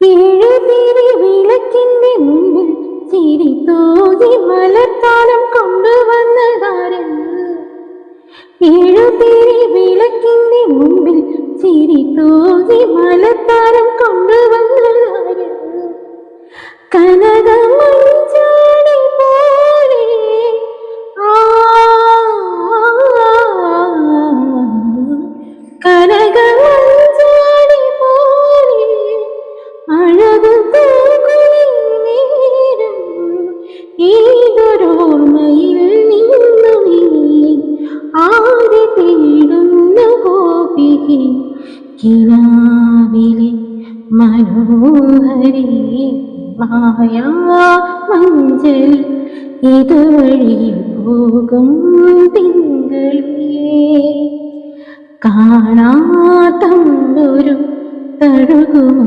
ഏഴുതിരി വിളക്കിന്റെ മുമ്പിൽ ചിരി തൂകി മലത്താലം കൊണ്ടുവന്നതാരെന്ന്. ഏഴുതിരി വിളക്കിന്റെ മുമ്പിൽ ചിരി തോകി മലത്താലം കൊണ്ടുവന്നതാരെന്ന്. കനകമഞ്ചാടി പോലെ കിനാവിലെ മനോഹരി മായാ മഞ്ചൽ ഇതുവഴി പോകും തിങ്കളിയേ കാണാത്തൊരു തഴുകുമോ?